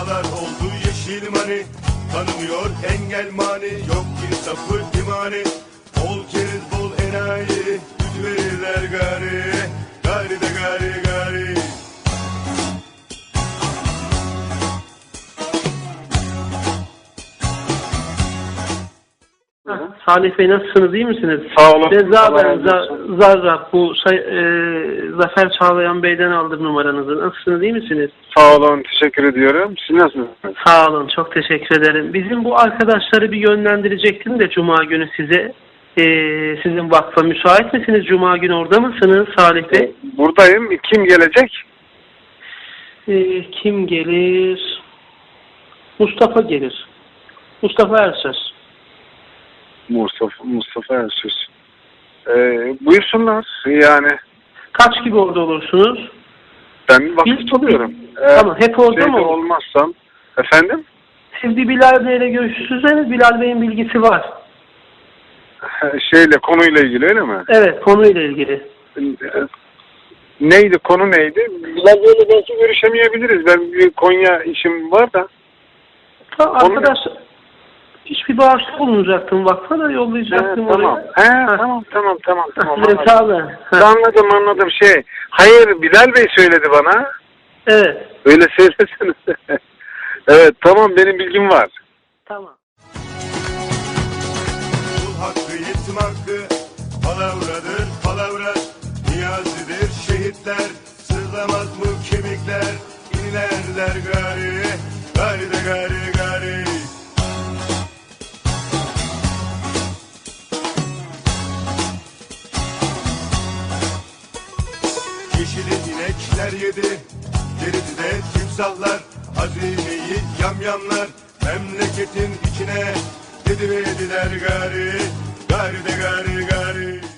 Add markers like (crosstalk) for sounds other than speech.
Paralar oldu yeşil mani. Tanımıyor engel mani Yok ki sapı imani. Bol keriz Salih Bey nasılsınız? iyi misiniz? Sağ olun. Reza ben. Za- Zarra. Bu say- e, Zafer Çağlayan Bey'den aldım numaranızı. Nasılsınız? iyi misiniz? Sağ olun. Teşekkür ediyorum. Siz nasılsınız? Sağ olun. Çok teşekkür ederim. Bizim bu arkadaşları bir yönlendirecektim de Cuma günü size. E, sizin vakfa müsait misiniz? Cuma günü orada mısınız Salih Bey? Buradayım. Kim gelecek? E, kim gelir? Mustafa gelir. Mustafa Ersöz. Mustafa, Mustafa Ersüz. Ee, buyursunlar. Yani Kaç gibi orada olursunuz? ben vakit Biz- buluyorum. Tamam, hep orada şeyde mı? olmazsam. Efendim? Siz bir Bilal Bey'le görüşürseniz Bilal Bey'in bilgisi var. (laughs) Şeyle konuyla ilgili öyle mi? Evet konuyla ilgili. Ee, Neydi? Konu neydi? Bilal Bey'le belki görüşemeyebiliriz. Ben bir Konya işim var da. Ta, Konu- arkadaş hiçbir bağışta bulunacaktım vakfa da He, yollayacaktım tamam. oraya. He, Ha. tamam tamam tamam tamam. Evet, anladım. sağ olun. Ha, Anladım anladım şey. Hayır Bilal Bey söyledi bana. Evet. Öyle söylesene. (laughs) evet tamam benim bilgim var. Tamam. Kul hakkı yetim hakkı Palavradır palavra Niyazidir şehitler Sızlamaz mı kemikler İnlerler gari Gari de gari gari Yeşili inekler yedi Geride timsahlar. Hazineyi yamyamlar Memleketin içine. Dedi ve dediler gari Gari de gari gari.